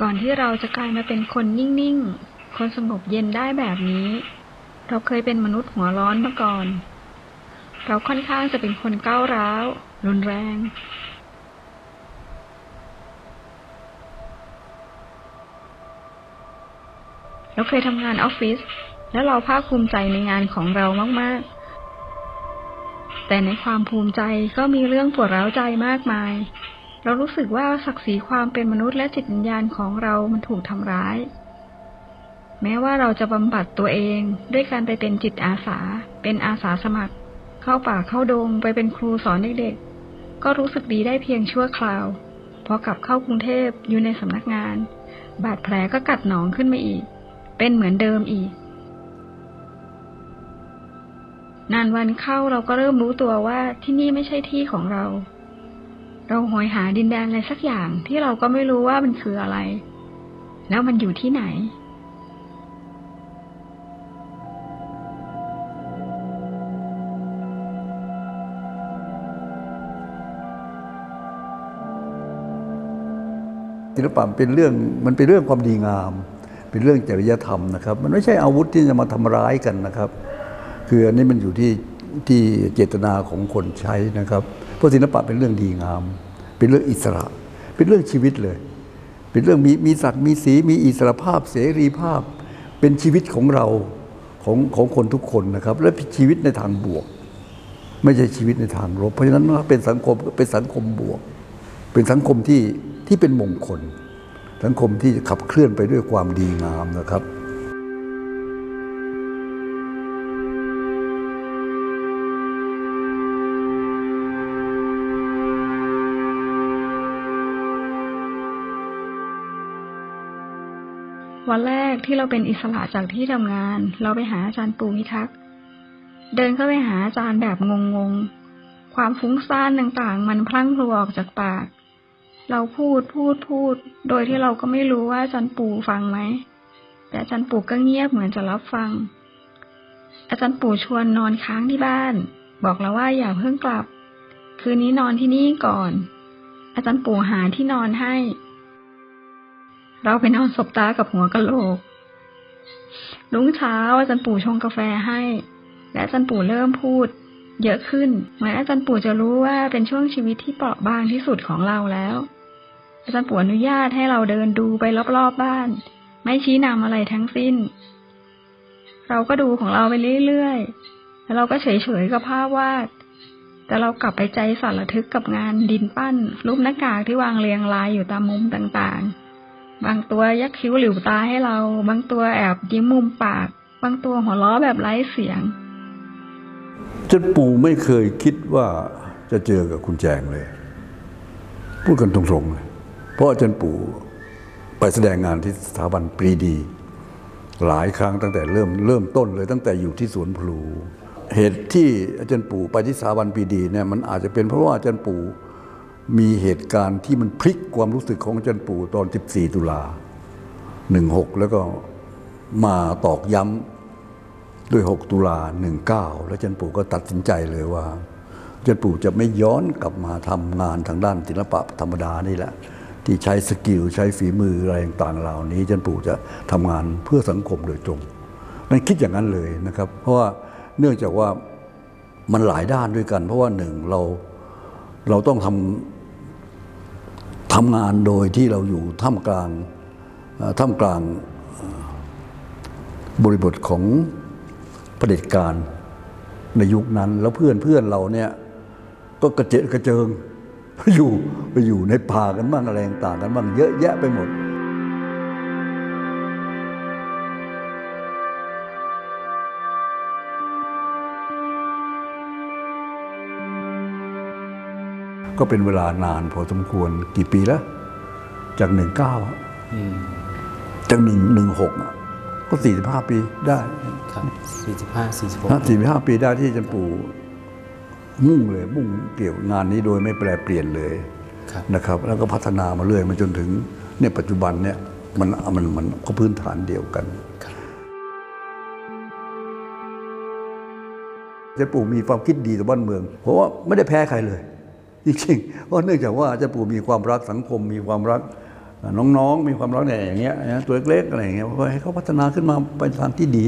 ก่อนที่เราจะกลายมาเป็นคนนิ่ง ๆ คนสงบเย็นได้แบบนี้ เราเคยเป็นมนุษย์หัวร้อนมาก่อน เราค่อนข้างจะเป็นคนก้าวร้าว รุนแรง เราเคยทำงานออฟฟิศ แล้วเราภาคภูมิใจในงานของเรามาก ๆ แต่ในความภูมิใจก็มีเรื่องปวดร้าวใจมากมาย เรารู้สึกว่าศักดิ์ศรีความเป็นมนุษย์และจิตวิญญาณของเรามันถูกทำร้าย แม้ว่าเราจะบำบัดตัวเองด้วยการไปเป็นจิตอาสา เป็นอาสาสมัคร เข้าป่าเข้าดงไปเป็นครูสอนเด็กๆ ก็รู้สึกดีได้เพียงชั่วคราว พอกลับเข้ากรุงเทพอยู่ในสำนักงาน บาดแผลก็กัดหนองขึ้นมาอีก เป็นเหมือนเดิมอีก นานวันเข้าเราก็เริ่มรู้ตัวว่าที่นี่ไม่ใช่ที่ของเรา เราหอยหาดินแดนอะไรสักอย่างที่เราก็ไม่รู้ว่ามันคืออะไร แล้วมันอยู่ที่ไหน ศิลปะเป็นเรื่องมันเป็นเรื่องความดีงาม เป็นเรื่องจริยธรรมนะครับ มันไม่ใช่อาวุธที่จะมาทำร้ายกันนะครับ คืออันนี้มันอยู่ที่ที่เจตนาของคนใช้นะครับ เพราะศิลปะเป็นเรื่องดีงาม เป็นเรื่องอิสระ เป็นเรื่องชีวิตเลย เป็นเรื่องมีมีสัตว์มีสีมีอิสระภาพเสรีภาพ เป็นชีวิตของเราของของคนทุกคนนะครับ และชีวิตในทางบวก ไม่ใช่ชีวิตในทางลบเพราะฉะนั้นเป็นสังคมเป็นสังคมบวก เป็นสังคมที่ที่เป็นมงคล สังคมที่ขับเคลื่อนไปด้วยความดีงามนะครับ วันแรกที่เราเป็นอิสระจากที่ทำงาน เราไปหาอาจารย์ปูพิทักษ์เดินเข้าไปหาอาจารย์แบบงงๆ ความฟุ้งซ่านต่างๆ มันพลั่งพลูออกจากปาก เราพูดพูดพูด โดยที่เราก็ไม่รู้ว่าอาจารย์ปู่ฟังไหม แต่อาจารย์ปู่ก็เงียบเหมือนจะรับฟัง อาจารย์ปู่ชวนนอนค้างที่บ้าน บอกเราว่าอย่าเพิ่งกลับ คืนนี้นอนที่นี่ก่อน อาจารย์ปู่หาที่นอนให้ เราไปนอนสบตากับหัวกะโหลก รุ่งเช้าอาจารย์ปู่ชงกาแฟให้ และอาจารย์ปู่เริ่มพูด เยอะขึ้นเหมือนอาจารย์ปู่จะรู้ว่าเป็นช่วงชีวิตที่เปราะบางที่สุดของเราแล้ว อาจารย์ปู่อนุญาตให้เราเดินดูไปรอบๆบบ้าน ไม่ชี้นำอะไรทั้งสิ้น เราก็ดูของเราไปเรื่อยๆ แล้วเราก็เฉยๆกับภาพวาดแต่เรากลับไปใจสั่นระทึกกับงานดินปั้น รูปหน้ากากที่วางเรียงรายอยู่ตามมุมต่างๆ บางตัวยักคิ้วหลิวตาให้เรา บางตัวแอบยิ้มมุมปาก บางตัวหัวล้อแบบไร้เสียงอาจารปู่ไม่เคยคิดว่าจะเจอกับคุณแจงเลย พูดกันตรงๆเลยเพราะอาจารย์ปู่ไปแสดงงานที่สถาบันปรีดี หลายครั้งตั้งแต่เริ่มเริ่มต้นเลยตั้งแต่อยู่ที่สวนพลู เหตุที่อาจารย์ปู่ไปที่สถาบันปรีดีเนี่ยมันอาจจะเป็นเพราะว่าอาจารย์ปู่ มีเหตุการณ์ที่มันพลิกความรู้สึกของอาจารย์ปู่ตอน 14 ตุลา 16 แล้วก็มาตอกย้ำด้วย 6 ตุลา 19 แล้วอาจารย์ปู่ก็ตัดสินใจเลยว่าอาจารย์ปู่จะไม่ย้อนกลับมาทำงานทางด้านศิลปะธรรมดานี่แหละที่ใช้สกิลใช้ฝีมืออะไรต่างๆเหล่านี้อาจารย์ปู่จะทำงานเพื่อสังคมโดยตรงนั่นคิดอย่างนั้นเลยนะครับ เพราะว่าเนื่องจากว่ามันหลายด้านด้วยกัน เพราะว่าหนึ่งเราเราต้องทำ ทำงานโดยที่เราอยู่ท่ามกลางท่ามกลางบริบทของเผด็จการในยุคนั้น แล้วเพื่อนเพื่อนเราเนี่ยก็กระเจิดกระเจิงไปอยู่ไปอยู่ในป่ากันบ้างอะไรต่างกันบ้างเยอะแยะไปหมด ก็เป็นเวลานานพอสมควรกี่ปีแล้ว จากหนึ่งเก้าจากหนึ่งหนึ่งหกก็สี่สิบห้าปีได้ครับ45 46นะสี่สิบห้าปีได้ที่อาจารย์ปู่มุ่งเลย มุ่งเกี่ยวงานนี้โดยไม่แปลเปลี่ยนเลยครับนะครับ แล้วก็พัฒนามาเรื่อยมาจนถึงเนี่ยปัจจุบันเนี่ยมันมันมันก็พื้นฐานเดียวกันครับอาจารย์ปู่มีความคิดดีต่อบ้านเมือง เพราะว่าไม่ได้แพ้ใครเลย จริงๆเพราะเนื่องจากว่าอาจารย์ปู่มีความรักสังคม มีความรักน้องๆ มีความรักเนี่ยอย่างเงี้ยนะตัวเล็กๆอะไรอย่างเงี้ยก็ให้เขาพัฒนาขึ้นมาไปทางที่ดี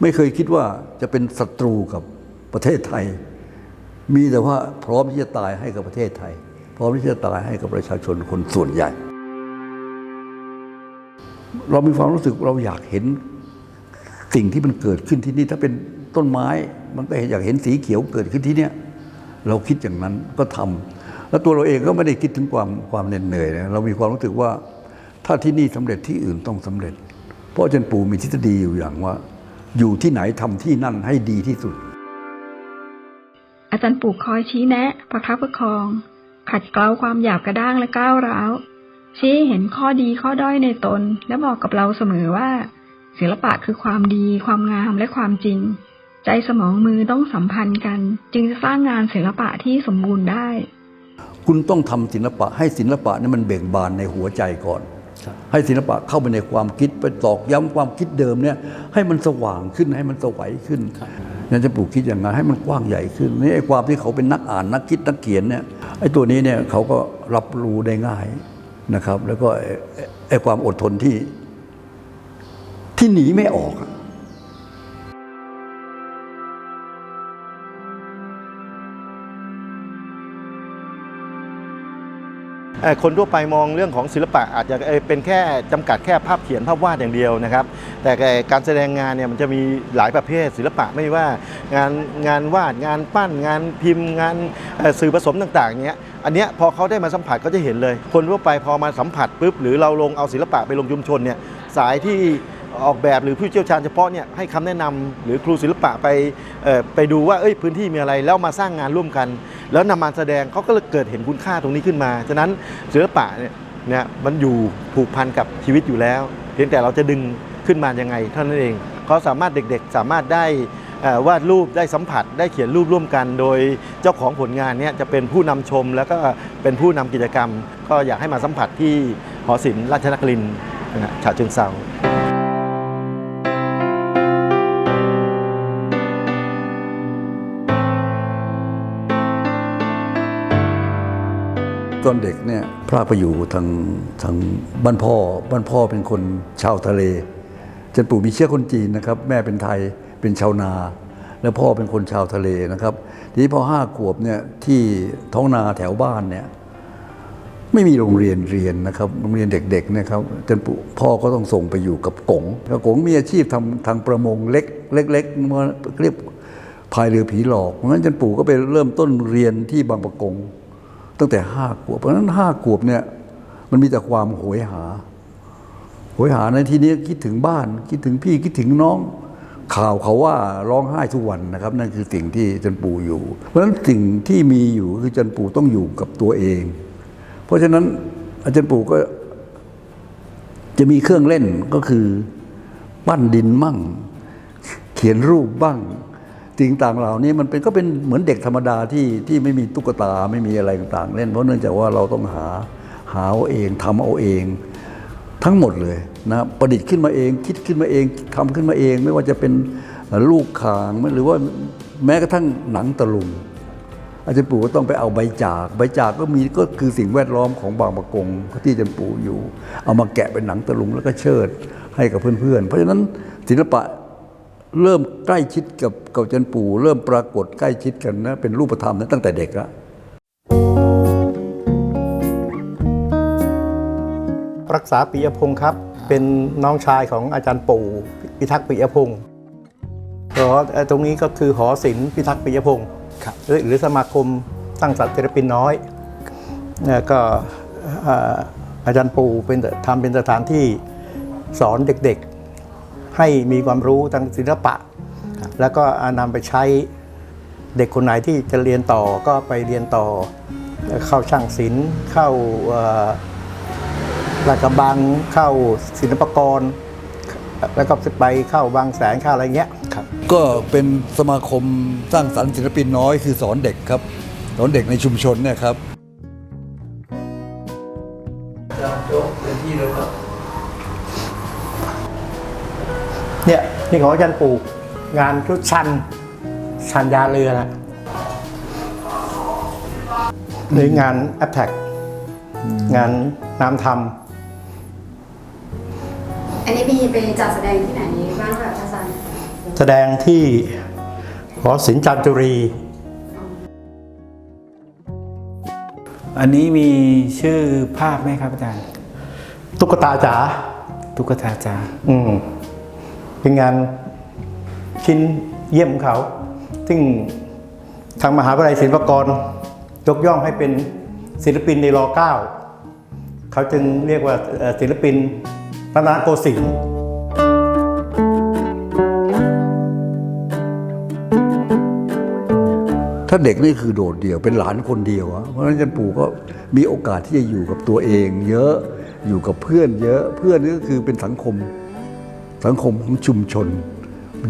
ไม่เคยคิดว่าจะเป็นศัตรูกับประเทศไทย มีแต่ว่าพร้อมที่จะตายให้กับประเทศไทย พร้อมที่จะตายให้กับประชาชนคนส่วนใหญ่ เรามีความรู้สึกเราอยากเห็นสิ่งที่มันเกิดขึ้นที่นี่ถ้าเป็นต้นไม้มันก็อยากเห็นสีเขียวเกิดขึ้นที่เนี่ย เราคิดอย่างนั้นก็ทำแล้วตัวเราเองก็ไม่ได้คิดถึงความความเหน็ดเหนื่อยนะเรามีความรู้สึกว่าถ้าที่นี่สำเร็จที่อื่นต้องสำเร็จ เพราะอาจารย์ปู่มีทฤษฎีอยู่อย่างว่า อยู่ที่ไหนทำที่นั่นให้ดีที่สุด อาจารย์ปู่คอยชี้แนะประคับประคอง ขัดเกลาความหยาบกระด้างและก้าวร้าวชี้เห็นข้อดีข้อด้อยในตน และบอกกับเราเสมอว่า ศิลปะคือความดี ความงามและความจริง ใจสมองมือต้องสัมพันธ์กัน จึงจะสร้างงานศิลปะที่สมบูรณ์ได้ คุณต้องทำศิลปะให้ศิลปะนี่มันเบ่งบานในหัวใจก่อนครับให้ศิลปะเข้าไปในความคิดไปตอกย้ำความคิดเดิมเนี่ย ให้มันสว่างขึ้นให้มันสวัยขึ้นนั่นจะปลูกคิดอย่างนั้นให้มันกว้างใหญ่ขึ้นนี่ไอ้ความที่เขาเป็นนักอ่านนักคิดนักเขียนเนี่ยไอ้ตัวนี้เนี่ยเขาก็รับรู้ได้ง่ายนะครับ แล้วก็ไอ้ไอ้ไอ้ความอดทนที่ที่หนีไม่ออก คนทั่วไปมองเรื่องของศิลปะอาจจะเป็นแค่จำกัดแค่ภาพเขียนภาพวาดอย่างเดียวนะครับ แต่การแสดงงานเนี่ยมันจะมีหลายประเภทศิลปะไม่ว่างานงานวาดงานปั้น งานพิมพ์ งานสื่อผสมต่างๆเนี้ยอันเนี้ยพอเขาได้มาสัมผัสก็จะเห็นเลย คนทั่วไปพอมาสัมผัสปุ๊บหรือเราลงเอาศิลปะไปลงชุมชนเนี่ยสายที่ออกแบบหรือผู้เชี่ยวชาญเฉพาะเนี่ยให้คำแนะนำหรือครูศิลปะไปไปดูว่าเอ้ยพื้นที่มีอะไรแล้วมาสร้างงานร่วมกัน แล้วนำมาแสดงเขาก็เลยเกิดเห็นคุณค่าตรงนี้ขึ้นมา ฉะนั้นศิลปะเนี่ยเนี่ยมันอยู่ผูกพันกับชีวิตอยู่แล้ว เพียงแต่เราจะดึงขึ้นมายังไงเท่านั้นเองเขาสามารถเด็กๆ สามารถได้วาดรูปได้สัมผัสได้เขียนรูปร่วมกัน โดยเจ้าของผลงานเนี่ยจะเป็นผู้นำชมแล้วก็เป็นผู้นำกิจกรรม ก็อยากให้มาสัมผัสที่หอศิลป์ราชนครินทร์ฉะเชิงเทรา อนเด็กเนี่ยพรากไปอยู่ทางทางบ้านพ่อ บ้านพ่อเป็นคนชาวทะเลจันปู่มีเชื้อคนจีนนะครับ แม่เป็นไทยเป็นชาวนา แล้วพ่อเป็นคนชาวทะเลนะครับ ทีนี้พอห้าขวบเนี่ยที่ท้องนาแถวบ้านเนี่ยไม่มีโรงเรียนเรียนนะครับโรงเรียนเด็กๆนะครับจนปู่พ่อก็ต้องส่งไปอยู่กับกงแล้วกงมีอาชีพทำทางประมงเล็กเล็กๆเรียกพายเรือผีหลอกเพราะฉะนั้นจันปู่ก็ไปเริ่มต้นเรียนที่บางประกง ตั้งแต่ห้าขวบ เพราะฉะนั้นห้าขวบเนี่ยมันมีแต่ความโหยหา โหยหาในที่นี้คิดถึงบ้าน คิดถึงพี่คิดถึงน้อง ข่าวเขาว่าร้องไห้ทุกวันนะครับ นั่นคือสิ่งที่จันปู่อยู่ เพราะฉะนั้นสิ่งที่มีอยู่คือจันปู่ต้องอยู่กับตัวเอง เพราะฉะนั้นอาจารย์ปู่ก็จะมีเครื่องเล่นก็คือ ปั้นดินมั่ง เขียนรูปบ้าง สิ่งต่างเหล่านี้มันเป็นก็เป็นเหมือนเด็กธรรมดาที่ที่ไม่มีตุ๊กตาไม่มีอะไรต่างๆ เล่นเพราะเนื่องจากว่าเราต้องหาหาเอาเองทำเอาเอง ทั้งหมดเลยนะประดิษฐ์ขึ้นมาเอง คิดขึ้นมาเองทำขึ้นมาเอง ไม่ว่าจะเป็นลูกคางหรือว่าแม้กระทั่งหนังตะลุงอาจารย์ปู่ก็ต้องไปเอาใบจาก ใบจากก็มีก็คือสิ่งแวดล้อมของบางประกงที่อาจารย์ปู่อยู่ เอามาแกะเป็นหนังตะลุงแล้วก็เชิดให้กับเพื่อนๆ เพราะฉะนั้นศิลปะ เริ่มใกล้ชิดกับกับอาจารย์ปู่ เริ่มปรากฏใกล้ชิดกันนะเป็นรูปธรรมนะตั้งแต่เด็กละรักษาปิยพงศ์ครับ เป็นน้องชายของอาจารย์ปู่พิทักษ์ปิยพงศ์หอเอ่อตรงนี้ก็คือหอศิลป์พิทักษ์ปิยพงศ์ครับหรือหรือสมาคมตั้งสรรค์ศิลปินน้อยเนี่ยก็เอ่ออาจารย์ปู่เป็นทำเป็นสถานที่สอนเด็กๆ ให้มีความรู้ทางศิลปะ แล้วก็เอานำไปใช้เด็กคนไหนที่จะเรียนต่อก็ไปเรียนต่อเข้าช่างศิลป์เข้าเอ่อลาดกระบังเข้าศิลปากร แล้วก็ไปเข้าบางแสนเข้าอะไรเงี้ยครับก็เป็นสมาคมสร้างสรรค์ศิลปินน้อยคือสอนเด็กครับสอนเด็กในชุมชนเนี่ยครับ นี่ยนี่ของอาจารย์ปลูกงานชุดชันชันยาเรือนะหรืองานแอ t แทกงานน้ำทอันนี้มีไปจัดแสดงที่ไหนบ้างคะอาจารย์แสดงที่หอศิลป์จันจุรี อันนี้มีชื่อภาพไหมครับอาจารย์ ตุ๊กตาจ๋าตุ๊กตาจาอืม เป็นงานชิ้นเยี่ยมของเขา ซึ่งทางมหาวิทยาลัยศิลปากรยกย่องให้เป็นศิลปินในรอเก้าเขาจึงเรียกว่าศิลปินรัตนโกสินทร์ถ้าเด็กนี่คือโดดเดี่ยวเป็นหลานคนเดียวเพราะฉะนั้นอาจารย์ปู่ก็มีโอกาสที่จะอยู่กับตัวเอง เยอะอยู่กับเพื่อนเยอะเพื่อนนี่ก็คือเป็นสังคม สังคมของชุมชน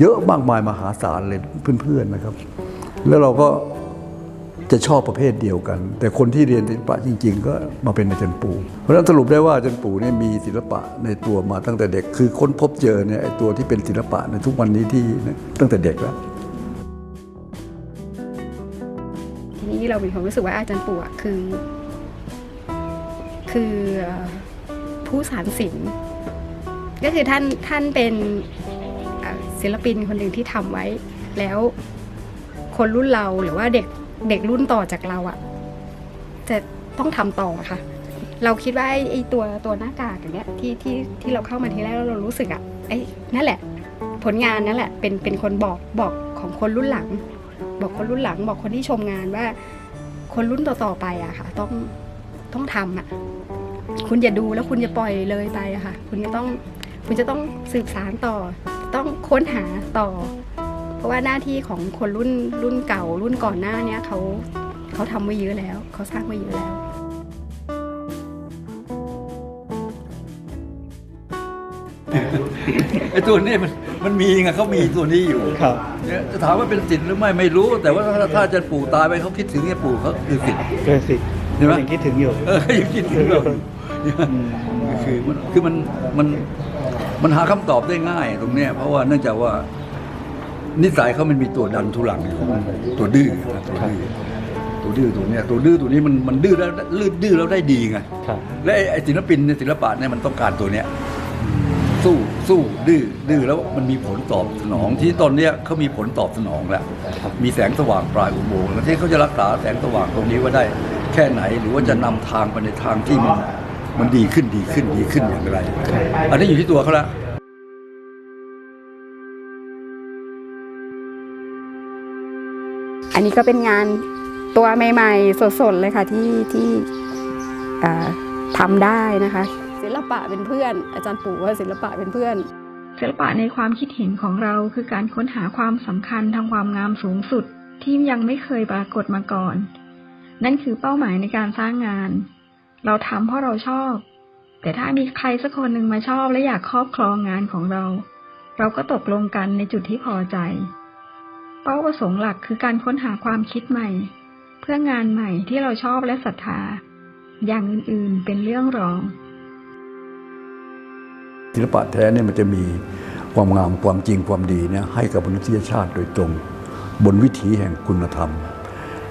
เยอะมากมายมหาศาลเลยเพื่อนๆนะครับ แล้วเราก็จะชอบประเภทเดียวกัน แต่คนที่เรียนศิลปะจริง ๆ ก็มาเป็นอาจารย์ปู่เพราะฉะนั้นสรุปได้ว่าอาจารย์ปู่เนี่ยมีศิลปะในตัวมาตั้งแต่เด็ก คือค้นพบเจอเนี่ยไอ้ตัวที่เป็นศิลปะในทุกวันนี้ที่ตั้งแต่เด็กแล้วทีนี้เรามีความรู้สึกว่าอาจารย์ปู่คือ คือผู้สารศิลป์ ก็คือท่านท่านเป็นศิลปินคนหนึ่งที่ทำไว้ แล้วคนรุ่นเราหรือว่าเด็กเด็กรุ่นต่อจากเราอะ่ะ จะต้องทำต่อค่ะ เราคิดว่าไอ้ตัวตัวหน้ากากอย่างเงี้ยที่ที่ที่เราเข้ามาทีแรกแล้วเรารู้สึกอะ่ะไอ้นั่นแหละ ผลงานนั่นแหละ เป็นเป็นคนบอกบอกของคนรุ่นหลัง บอกคนรุ่นหลัง บอกคนที่ชมงานว่า คนรุ่นต่อๆไปอะค่ะ ต้องต้องทำอะคุณอย่าดูแล้วคุณจะปล่อยเลยไปอะค่ะ คุณจะต้อง คุณจะต้องสืบสารต่อ ต้องค้นหาต่อ เพราะว่าหน้าที่ของคนรุ่นรุ่นเก่า รุ่นก่อนหน้าเนี้ยเขาเขาทำไว้เยอะแล้ว เขาสร้างไว้เยอะแล้วไอ้ตัวนี้มันมันมีไงเขามีตัวนี้อยู่ครับ เนี่ยจะถามว่าเป็นสิทธิ์หรือไม่ไม่รู้ แต่ว่าถ้าถ้าอาจารย์ปู่ตายไปเขาคิดถึงไอ้ปู่เขาคือสิทธิ์เกินสิเห็นไหมยังคิดถึงอยู่เออยังคิดถึงเราคือมันคือมันมัน มันหาคำตอบได้ง่ายตรงเนี้ยเพราะว่าเนื่องจากว่า นิสัยเขามันมีตัวดันทุลังอยู่ตัวดื้อนะตัวดื้อตัวดื้อตัวเนี้ยตัวดื้อตัวนี้มันมันดื้อแล้วลื่นดื้อแล้วได้ดีไงครับและไอ้ไอ้ศิลปินเนี่ยศิลปะเนี่ยมันต้องการตัวเนี้ยสู้สู้ดื้อดื้อแล้วมันมีผลตอบสนองที่ตอนเนี้ยเขามีผลตอบสนองแล้วมีแสงสว่างปลายอุโมงค์แล้วที่เขาจะรักษาแสงสว่างตรงนี้ไว่าได้แค่ไหนหรือว่าจะนำทางไปในทางที่มัน มันดีขึ้นดีขึ้นดีขึ้นอย่างไร อันนี้อยู่ที่ตัวเขาละอันนี้ก็เป็นงานตัวใหม่ ๆ สดๆเลยค่ะที่ที่เอ่อทำได้นะคะ ศิลปะเป็นเพื่อน อาจารย์ปู่ว่าศิลปะเป็นเพื่อน ศิลปะในความคิดเห็นของเราคือการค้นหาความสำคัญทางความงามสูงสุดที่ยังไม่เคยปรากฏมาก่อน นั่นคือเป้าหมายในการสร้างงาน เราทำเพราะเราชอบ แต่ถ้ามีใครสักคนหนึ่งมาชอบและอยากครอบครองงานของเรา เราก็ตกลงกันในจุดที่พอใจ เป้าประสงค์หลักคือการค้นหาความคิดใหม่ เพื่องานใหม่ที่เราชอบและศรัทธา อย่างอื่นๆเป็นเรื่องรอง ศิลปะแท้เนี่ยมันจะมีความงามความจริงความดีเนี่ยให้กับมนุษยชาติโดยตรง บนวิถีแห่งคุณธรรม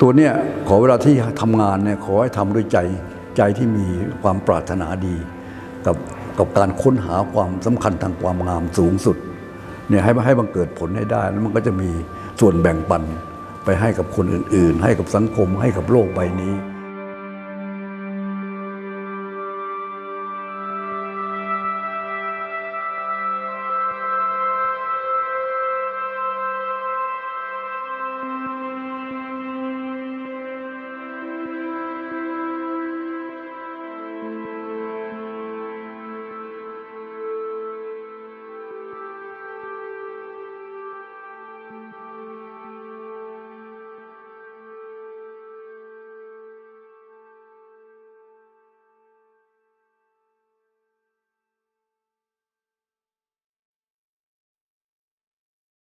ตัวเนี่ยขอเวลาที่ทำงานเนี่ยขอให้ทำด้วยใจ ใจที่มีความปรารถนาดี กับกับการค้นหาความสำคัญทางความงามสูงสุดเนี่ยให้ให้บังเกิดผลให้ได้แล้วมันก็จะมีส่วนแบ่งปันไปให้กับคนอื่น ๆ ให้กับสังคมให้กับโลกใบนี้